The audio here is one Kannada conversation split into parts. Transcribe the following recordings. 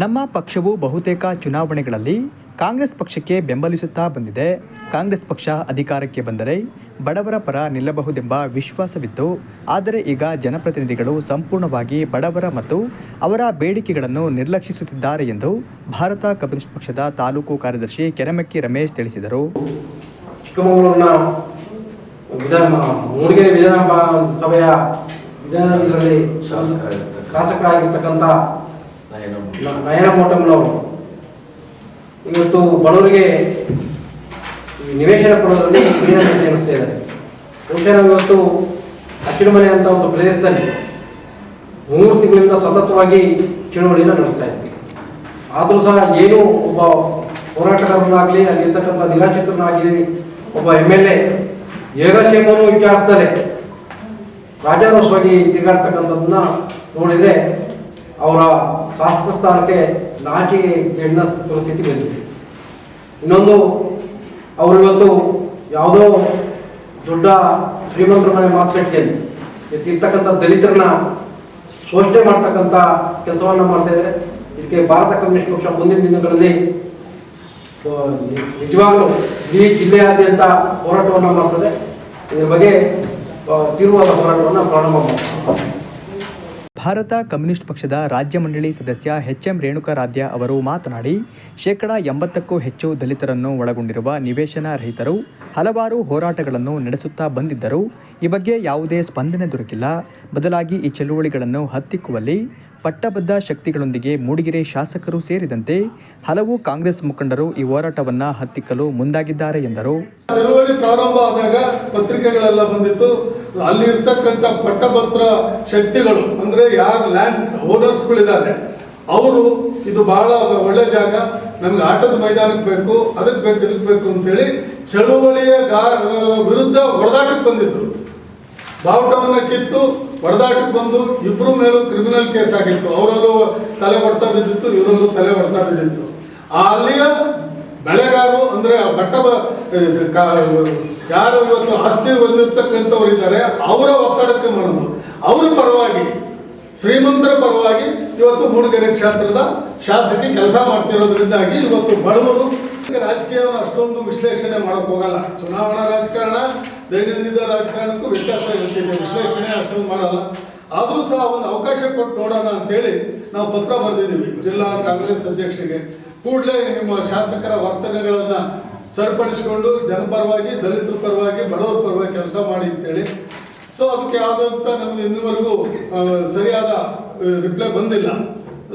ನಮ್ಮ ಪಕ್ಷವು ಬಹುತೇಕ ಚುನಾವಣೆಗಳಲ್ಲಿ ಕಾಂಗ್ರೆಸ್ ಪಕ್ಷಕ್ಕೆ ಬೆಂಬಲಿಸುತ್ತಾ ಬಂದಿದೆ. ಕಾಂಗ್ರೆಸ್ ಪಕ್ಷ ಅಧಿಕಾರಕ್ಕೆ ಬಂದರೆ ಬಡವರ ಪರ ನಿಲ್ಲಬಹುದೆಂಬ ವಿಶ್ವಾಸವಿತ್ತು. ಆದರೆ ಈಗ ಜನಪ್ರತಿನಿಧಿಗಳು ಸಂಪೂರ್ಣವಾಗಿ ಬಡವರ ಮತ್ತು ಅವರ ಬೇಡಿಕೆಗಳನ್ನು ನಿರ್ಲಕ್ಷಿಸುತ್ತಿದ್ದಾರೆ ಎಂದು ಭಾರತ ಕಮ್ಯುನಿಸ್ಟ್ ಪಕ್ಷದ ತಾಲೂಕು ಕಾರ್ಯದರ್ಶಿ ಕೆರೆಮಕ್ಕಿ ರಮೇಶ್ ತಿಳಿಸಿದರು. ಚಿಕ್ಕಮಗಳೂರಿನ ನಯನ ಮೋಟಮ್ನವರು ಇವತ್ತು ಬಡವರಿಗೆ ನಿವೇಶನ ಕೊಡೋದ್ರಲ್ಲಿ ಮೀನಮೇಷ ಎಣಿಸ್ತಾ ಇದ್ದಾರೆ ನಾವು ಇವತ್ತು ಹಸಿರುಮನೆ ಅಂತ ಒಂದು ಪ್ರದೇಶದಲ್ಲಿ ಮೂರು ತಿಂಗಳಿಂದ ಸತತವಾಗಿ ಚಳುವಳಿಯನ್ನು ನಡೆಸ್ತಾ ಇದ್ವಿ. ಆದರೂ ಸಹ ಏನು ಒಬ್ಬ ಹೋರಾಟಗಾರನಾಗಲಿ, ಅಲ್ಲಿರ್ತಕ್ಕಂಥ ನಿರಾಶ್ರಿತನಾಗಲಿ, ಒಬ್ಬ ಎಂ ಎಲ್ ಎ ಯೋಗಕ್ಷೇಮವನ್ನು ವಿಚಾರಿಸ್ತಾರೆ ರಾಜಾರೋಷವಾಗಿ ತಿರುಗಾಡ್ತಕ್ಕಂಥದ್ದನ್ನ ನೋಡಿದರೆ ಅವರ ಶಾಸಕ ನಾಟಿ ಹೆಣ್ಣ ಪರಿಸ್ಥಿತಿ ಬಂದಿದೆ. ಇನ್ನೊಂದು ಅವರಿವತ್ತು ಯಾವುದೋ ದೊಡ್ಡ ಶ್ರೀಮಂತರ ಮನೆ ಮಾತುಕತೆಯಲ್ಲಿ ಇರ್ತಕ್ಕಂಥ ದಲಿತರನ್ನ ಶೋಷಣೆ ಮಾಡ್ತಕ್ಕಂಥ ಕೆಲಸವನ್ನ ಮಾಡ್ತಾ ಇದ್ದಾರೆ. ಇದಕ್ಕೆ ಭಾರತ ಕಮ್ಯುನಿಸ್ಟ್ ಪಕ್ಷ ಮುಂದಿನ ದಿನಗಳಲ್ಲಿ ನಿಜವಾಗ್ಲೂ ಇಡೀ ಜಿಲ್ಲೆಯಾದ್ಯಂತ ಹೋರಾಟವನ್ನು ಮಾಡ್ತದೆ. ಇದರ ಬಗ್ಗೆ ತೀವ್ರವಾದ ಹೋರಾಟವನ್ನು ಪ್ರಾರಂಭ ಮಾಡ್ತಾರೆ ಭಾರತ ಕಮ್ಯುನಿಸ್ಟ್ ಪಕ್ಷದ ರಾಜ್ಯ ಮಂಡಳಿ ಸದಸ್ಯ ಎಚ್ ಎಂ ರೇಣುಕಾರಾಧ್ಯ ಅವರು ಮಾತನಾಡಿ, ಶೇಕಡ ಎಂಬತ್ತಕ್ಕೂ ಹೆಚ್ಚು ದಲಿತರನ್ನು ಒಳಗೊಂಡಿರುವ ನಿವೇಶನ ರಹಿತರು ಹಲವಾರು ಹೋರಾಟಗಳನ್ನು ನಡೆಸುತ್ತಾ ಬಂದಿದ್ದರು, ಈ ಬಗ್ಗೆ ಯಾವುದೇ ಸ್ಪಂದನೆ ದೊರಕಿಲ್ಲ. ಬದಲಾಗಿ ಈ ಚಳುವಳಿಗಳನ್ನು ಹತ್ತಿಕ್ಕುವಲ್ಲಿ ಪಟ್ಟಬದ್ಧ ಶಕ್ತಿಗಳೊಂದಿಗೆ ಮೂಡಿಗೆರೆ ಶಾಸಕರು ಸೇರಿದಂತೆ ಹಲವು ಕಾಂಗ್ರೆಸ್ ಮುಖಂಡರು ಈ ಹೋರಾಟವನ್ನು ಹತ್ತಿಕ್ಕಲು ಮುಂದಾಗಿದ್ದಾರೆ ಎಂದರು. ಚಳುವಳಿ ಪ್ರಾರಂಭ ಆದಾಗ ಪತ್ರಿಕೆಗಳೆಲ್ಲ ಬಂದಿತ್ತು. ಅಲ್ಲಿ ಇರ್ತಕ್ಕಂಥ ಪಟ್ಟಭದ್ರ ಶಕ್ತಿಗಳು, ಅಂದ್ರೆ ಯಾರು ಲ್ಯಾಂಡ್ ಓನರ್ಸ್ಗಳಿದ್ದಾರೆ ಅವರು ಇದು ಬಹಳ ಒಳ್ಳೆ ಜಾಗ, ನಮ್ಗೆ ಆಟದ ಮೈದಾನಕ್ಕೆ ಬೇಕು ಅದಕ್ಕೆ ಬೇಕು ಇದಕ್ಕೆ ಬೇಕು ಅಂತೇಳಿ ಚಳುವಳಿಯ ವಿರುದ್ಧ ಹೊಡೆದಾಟಕ್ಕೆ ಬಂದಿದ್ರು. ಬಾವುಟವನ್ನು ಕಿತ್ತು ಹೊಡೆದಾಟಕ್ಕೆ ಬಂದು ಇಬ್ಬರು ಮೇಲೂ ಕ್ರಿಮಿನಲ್ ಕೇಸ್ ಆಗಿತ್ತು. ಅವರಲ್ಲೂ ತಲೆ ಹೊಡ್ತಾ ಬಿದ್ದಿತ್ತು, ಇವರಲ್ಲೂ ತಲೆ ಹೊಡ್ತಾ ಬಿದ್ದಿತ್ತು. ಅಲ್ಲಿಯ ಬೆಳೆಗಾರರು ಅಂದ್ರೆ ಬಟ್ಟ ಯಾರು ಇವತ್ತು ಆಸ್ತಿ ಹೊಂದಿರ್ತಕ್ಕಂಥವ್ರು ಇದ್ದಾರೆ ಅವರ ಒತ್ತಡಕ್ಕೆ ಮಾಡೋದು ಅವರ ಪರವಾಗಿ, ಶ್ರೀಮಂತರ ಪರವಾಗಿ ಇವತ್ತು ಮೂಡಿಗೆರೆ ಕ್ಷೇತ್ರದ ಶಾಸಕಿ ಕೆಲಸ ಮಾಡ್ತಿರೋದ್ರಿಂದಾಗಿ ಇವತ್ತು ಬಡವರು ರಾಜಕೀಯವನ್ನು ಅಷ್ಟೊಂದು ವಿಶ್ಲೇಷಣೆ ಮಾಡಕ್ ಹೋಗಲ್ಲ. ಚುನಾವಣಾ ರಾಜಕಾರಣ, ದೈನಂದಿನ ರಾಜಕಾರಣಕ್ಕೂ ವ್ಯತ್ಯಾಸ ಇರುತ್ತೆ. ವಿಶ್ಲೇಷಣೆ ಅಷ್ಟೊಂದು ಮಾಡಲ್ಲ. ಆದರೂ ಸಹ ಒಂದು ಅವಕಾಶ ಕೊಟ್ಟು ನೋಡೋಣ ಅಂತೇಳಿ ನಾವು ಪತ್ರ ಬರೆದಿದ್ದೀವಿ. ಜಿಲ್ಲಾ ಕಾಂಗ್ರೆಸ್ ಅಧ್ಯಕ್ಷರಿಗೆ. ಕೂಡಲೇ ನಿಮ್ಮ ಶಾಸಕರ ವರ್ತನೆಗಳನ್ನು ಸರಿಪಡಿಸಿಕೊಂಡು ಜನಪರವಾಗಿ, ದಲಿತರ ಪರವಾಗಿ, ಬಡವರ ಪರವಾಗಿ ಕೆಲಸ ಮಾಡಿ ಅಂತೇಳಿ. ಸೊ ಅದಕ್ಕೆ ಆದಂಥ ನಮಗೆ ಇನ್ನುವರೆಗೂ ಸರಿಯಾದ ರಿಪ್ಲೈ ಬಂದಿಲ್ಲ.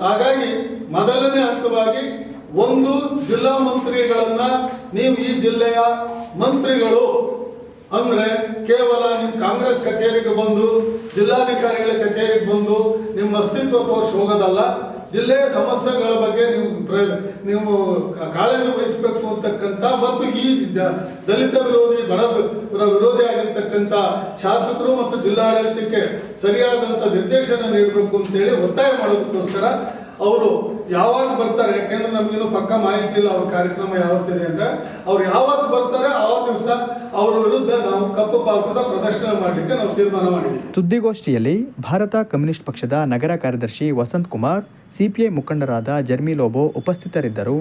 ಹಾಗಾಗಿ ಮೊದಲನೇ ಹಂತವಾಗಿ ಒಂದು ಜಿಲ್ಲಾ ಮಂತ್ರಿಗಳನ್ನು ನೀವು ಈ ಜಿಲ್ಲೆಯ ಮಂತ್ರಿಗಳು ಅಂದ್ರೆ ಕೇವಲ ನಿಮ್ಮ ಕಾಂಗ್ರೆಸ್ ಕಚೇರಿಗೆ ಬಂದು, ಜಿಲ್ಲಾಧಿಕಾರಿಗಳ ಕಚೇರಿಗೆ ಬಂದು, ನಿಮ್ಮ ಅಸ್ತಿತ್ವ ಕೋರ್ಸ್ ಹೋಗೋದಲ್ಲ. ಜಿಲ್ಲೆಯ ಸಮಸ್ಯೆಗಳ ಬಗ್ಗೆ ನೀವು ನೀವು ಕಾಳಜಿ ವಹಿಸಬೇಕು ಅಂತಕ್ಕಂಥ ಮತ್ತು ಈ ದಲಿತ ವಿರೋಧಿ, ಬಡ ವಿರೋಧಿ ಆಗಿರ್ತಕ್ಕಂಥ ಶಾಸಕರು ಮತ್ತು ಜಿಲ್ಲಾಡಳಿತಕ್ಕೆ ಸರಿಯಾದಂತ ನಿರ್ದೇಶನ ನೀಡಬೇಕು ಅಂತೇಳಿ ಒತ್ತಾಯ ಮಾಡೋದಕ್ಕೋಸ್ಕರ ಅವರು ಯಾವಾಗ ಬರ್ತಾರೆ, ಯಾಕೆಂದ್ರೆ ನಮಗೇನು ಪಕ್ಕ ಮಾಹಿತಿ ಇಲ್ಲ ಅವ್ರ ಕಾರ್ಯಕ್ರಮ ಯಾವತ್ತಿದೆ ಅಂತ. ಅವ್ರು ಯಾವತ್ತು ಬರ್ತಾರೆ, ಆ ದಿವಸ ಅವರ ವಿರುದ್ಧ ನಾವು ಕಪ್ಪು ಬಾವುಟದ ಸುದ್ದಿಗೋಷ್ಠಿಯಲ್ಲಿ ಭಾರತ ಕಮ್ಯುನಿಸ್ಟ್ ಪಕ್ಷದ ನಗರ ಕಾರ್ಯದರ್ಶಿ ವಸಂತ್ ಕುಮಾರ್ ಸಿಪಿಐ ಮುಖಂಡರಾದ ಜರ್ಮಿ ಲೋಬೋ ಉಪಸ್ಥಿತರಿದ್ದರು.